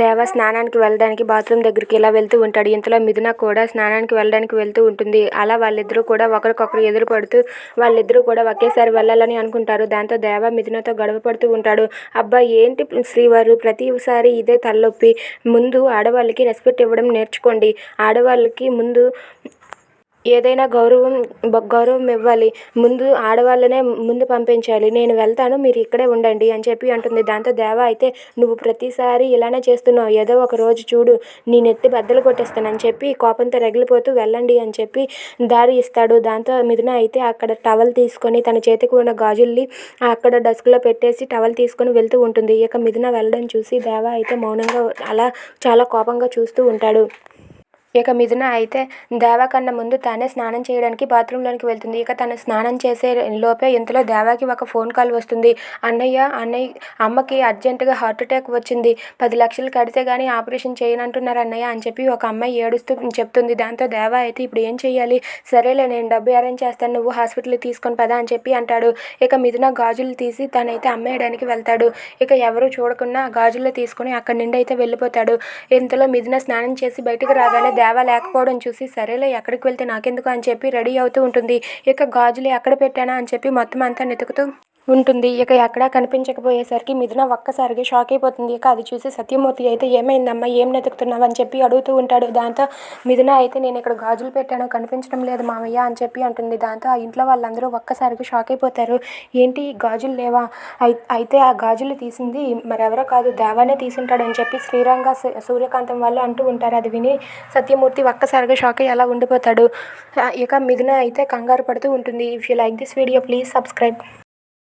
దేవా స్నానానికి వెళ్ళడానికి బాత్రూమ్ దగ్గరికి ఇలా వెళ్తూ ఉంటాడు. ఇంతలో మిథున కూడా స్నానానికి వెళ్ళడానికి వెళ్తూ ఉంటుంది. అలా వాళ్ళిద్దరూ కూడా ఒకరికొకరు ఎదురు పడుతూ వాళ్ళిద్దరూ కూడా ఒకేసారి వెళ్ళాలని అనుకుంటారు. దాంతో దేవ మిథునతో గొడవ పడుతూ ఉంటాడు. అబ్బా ఏంటి శ్రీవారు? ప్రతిసారి ఇదే తలనొప్పి. ముందు ఆడవాళ్ళకి రెస్పెక్ట్ ఇవ్వడం నేర్చుకోండి. ఆడవాళ్ళకి ముందు ఏదైనా గౌరవం బ- గౌరవం ఇవ్వాలి. ముందు ఆడవాళ్ళనే ముందు పంపించాలి. నేను వెళ్తాను మీరు ఇక్కడే ఉండండి అని చెప్పి అంటుంది. దాంతో దేవ అయితే నువ్వు ప్రతిసారి ఇలానే చేస్తున్నావు. ఏదో ఒక రోజు చూడు నీ నెత్తి బద్దలు కొట్టేస్తానని చెప్పి కోపంతో రగిలిపోతూ వెళ్ళండి అని చెప్పి దారి ఇస్తాడు. దాంతో మిథున అయితే అక్కడ టవల్ తీసుకొని తన చేతికి ఉన్న గాజుల్ని అక్కడ డస్క్లో పెట్టేసి టవల్ తీసుకొని వెళ్తూ ఉంటుంది. ఇక మిథున వెళ్ళడం చూసి దేవ అయితే మౌనంగా అలా చాలా కోపంగా చూస్తూ ఉంటాడు. ఇక మిథున అయితే దేవా కన్నా ముందు తానే స్నానం చేయడానికి బాత్రూంలోనికి వెళ్తుంది. ఇక తను స్నానం చేసే లోపే ఇంతలో దేవాకి ఒక ఫోన్ కాల్ వస్తుంది. అన్నయ్య అన్నయ్య అమ్మకి అర్జెంటుగా హార్ట్ అటాక్ వచ్చింది. పది లక్షలు కడితే కానీ ఆపరేషన్ చేయనంటున్నారు అన్నయ్య అని చెప్పి ఒక అమ్మాయి ఏడుస్తూ చెప్తుంది. దాంతో దేవా అయితే ఇప్పుడు ఏం చేయాలి సరేలే నేను డబ్బు అరేంజ్ చేస్తాను. నువ్వు హాస్పిటల్కి తీసుకొని పదా అని చెప్పి అంటాడు. ఇక మిథున గాజులు తీసి తనైతే అమ్మేయడానికి వెళ్తాడు. ఇక ఎవరు చూడకుండా గాజులు తీసుకొని అక్కడి నుండి అయితే వెళ్ళిపోతాడు. ఇంతలో మిథున స్నానం చేసి బయటకు రాగానే దేవ లేకపోవడం చూసి సరేలే ఎక్కడికి వెళ్తే నాకెందుకు? అని చెప్పి రెడీ అవుతూ ఉంటుంది. ఇక గాజులు ఎక్కడ పెట్టానా అని చెప్పి మొత్తం అంతా వెతుకుతూ ఉంటుంది. ఇక ఎక్కడా కనిపించకపోయేసరికి మిథున ఒక్కసారిగా షాక్ అయిపోతుంది. ఇక అది చూసి సత్యమూర్తి అయితే ఏమైందమ్మా? ఏం వెతుకుతున్నావు? అని చెప్పి అడుగుతూ ఉంటాడు. దాంతో మిథున అయితే నేను ఇక్కడ గాజులు పెట్టాను కనిపించడం లేదు మామయ్య అని చెప్పి అంటుంది. దాంతో ఆ ఇంట్లో వాళ్ళందరూ ఒక్కసారిగా షాక్ అయిపోతారు. ఏంటి? ఈ గాజులు లేవా? అయితే ఆ గాజులు తీసింది మరెవరో కాదు దేవానే తీసుంటాడని చెప్పి శ్రీరంగ సూ- సూర్యకాంతం వాళ్ళు అంటూ ఉంటారు. అది విని సత్యమూర్తి ఒక్కసారిగా షాక్ అయ్యి అలా ఉండిపోతాడు. ఇక మిథున అయితే కంగారు పడుతూ ఉంటుంది. If you like this video please subscribe.